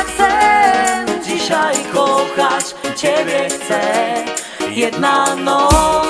jak sen. Dzisiaj kochać Ciebie chcę. Jedna noc.